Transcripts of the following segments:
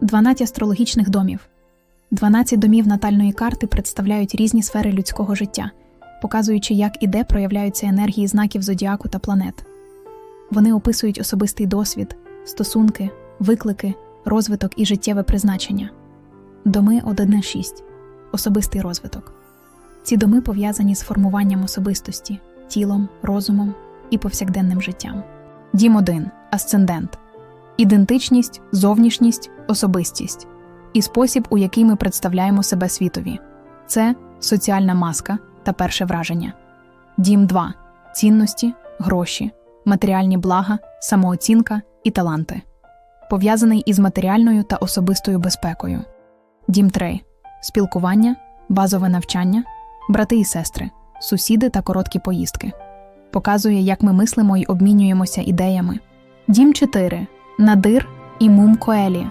12 астрологічних домів. 12 домів натальної карти представляють різні сфери людського життя, показуючи, як і де проявляються енергії знаків зодіаку та планет. Вони описують особистий досвід, стосунки, виклики, розвиток і життєве призначення. Доми 1-6. Особистий розвиток. Ці доми пов'язані з формуванням особистості, тілом, розумом і повсякденним життям. Дім 1. Асцендент. Ідентичність, зовнішність, особистість і спосіб, у який ми представляємо себе світові. Це соціальна маска та перше враження. Дім 2. Цінності, гроші, матеріальні блага, самооцінка і таланти. Пов'язаний із матеріальною та особистою безпекою. Дім 3. Спілкування, базове навчання, брати і сестри, сусіди та короткі поїздки. Показує, як ми мислимо і обмінюємося ідеями. Дім 4. Надир і мум коелі.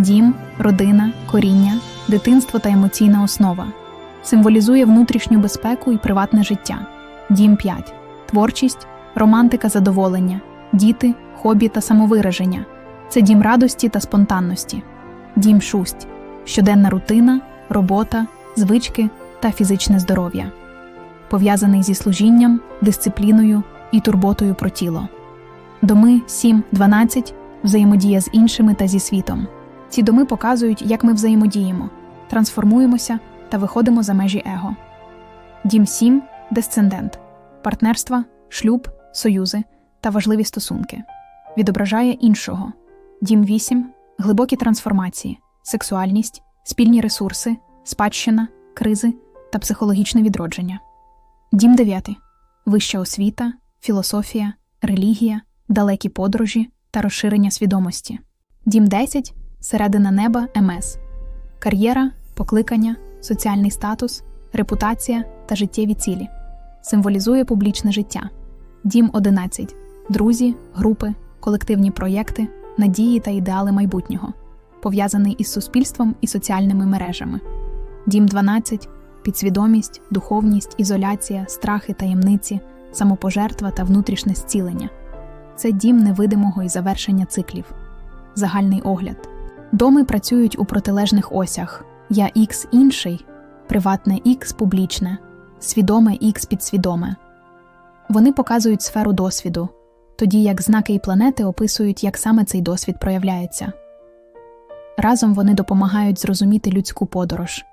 Дім, родина, коріння, дитинство та емоційна основа. Символізує внутрішню безпеку і приватне життя. Дім 5. Творчість, романтика задоволення, діти, хобі та самовираження. Це дім радості та спонтанності. Дім 6. Щоденна рутина, робота, звички та фізичне здоров'я. Пов'язаний зі служінням, дисципліною і турботою про тіло. Доми 7-12 взаємодія з іншими та зі світом. Ці доми показують, як ми взаємодіємо, трансформуємося та виходимо за межі его. Дім 7 десцендент, партнерства, шлюб, союзи та важливі стосунки. Відображає іншого. Дім 8 глибокі трансформації, сексуальність, спільні ресурси, спадщина, кризи та психологічне відродження. Дім 9 вища освіта, філософія, релігія, далекі подорожі та розширення свідомості. Дім 10 середина неба МС, кар'єра, покликання, соціальний статус, репутація та життєві цілі. Символізує публічне життя. Дім 11 друзі, групи, колективні проєкти, надії та ідеали майбутнього, пов'язаний із суспільством і соціальними мережами. Дім 12 підсвідомість, духовність, ізоляція, страхи, таємниці, самопожертва та внутрішнє зцілення. Це дім невидимого і завершення циклів. Загальний огляд. Доми працюють у протилежних осях. Я X інший, приватне X публічне, свідоме X підсвідоме. Вони показують сферу досвіду, тоді як знаки і планети описують, як саме цей досвід проявляється. Разом вони допомагають зрозуміти людську подорож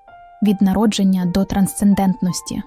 від народження до трансцендентності.